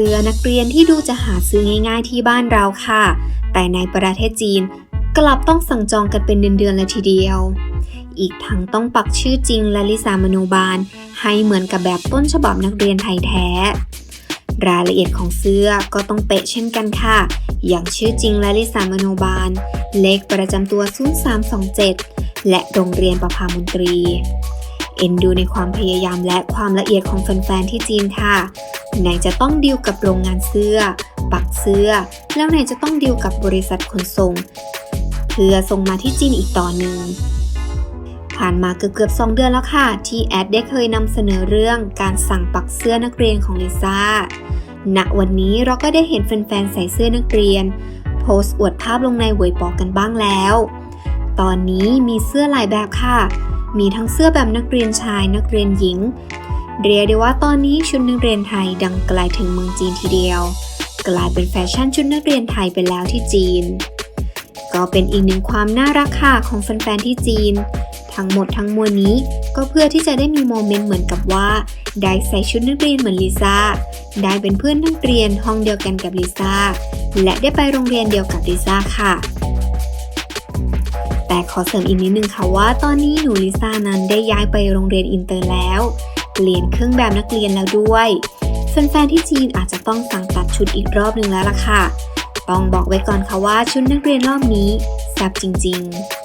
สื้อนักเรียนที่ดูจะหาซื้อง่ายๆที่บ้านเราค่ะ แต่ในประเทศจีนกลับต้องสั่งจองกันเป็นเดือนๆเลยทีเดียว อีกทั้งต้องปักชื่อจริงและลิสามโนบาล ให้เหมือนกับแบบต้นฉบับนักเรียนไทยแท้ รายละเอียดของเสื้อก็ต้องเป๊ะเช่นกันค่ะ อย่างชื่อจริงและลิสามโนบาล เลขประจำตัว 0327 และโรงเรียนประภามนตรี เอ็นดูในความพยายามและความละเอียดของแฟนๆที่จีนค่ะ ไหนจะต้องดีลกับโรงงานเสื้อ ปักเสื้อ แล้วไหนจะต้องดีลกับบริษัทขนส่ง เพื่อส่งมาที่จีนอีกต่อหนึ่งผ่านมาเกือบๆ2เดือนแล้วค่ะ ที่แอดได้เคยนำเสนอเรื่องการสั่งปักเสื้อนักเรียนของลิซ่า ณ วันนี้เราก็ได้เห็นแฟนๆใส่เสื้อนักเรียน โพสต์อวดภาพลงในเวยปอกกันบ้างแล้ว ตอนนี้มีเสื้อหลายแบบค่ะ มีทั้งเสื้อแบบนักเรียนชายนักเรียนหญิง เรียกได้ว่าตอนนี้ชุดนักเรียนไทยดังไกลถึงเมืองจีนทีเดียว กลายเป็นแฟชั่นชุดนักเรียนไทยไปแล้วที่จีน ก็เป็นอีกหนึ่งความน่ารักค่ะของแฟนๆที่จีน ทั้งหมดทั้งมวลนี้ก็เพื่อที่จะได้มีโมเมนต์เหมือนกับว่า ได้ใส่ชุดนักเรียนเหมือนลิซ่าได้เป็นเพื่อนนักเรียนห้องเดียวกันกับลิซ่าและได้ไปโรงเรียนเดียวกับลิซ่าค่ะแต่ขอเสริมอีกนิดนึงค่ะว่าตอนนี้หนูลิซ่านั้นได้ย้ายไปโรงเรียนอินเตอร์แล้ว เปลี่ยนเครื่องแบบนักเรียนแล้วด้วยแฟนๆที่จีนอาจจะต้องสั่งตัดชุดอีกรอบนึงแล้วล่ะค่ะ ต้องบอกไว้ก่อนค่ะว่าชุดนักเรียนรอบนี้แซ่บจริง ๆ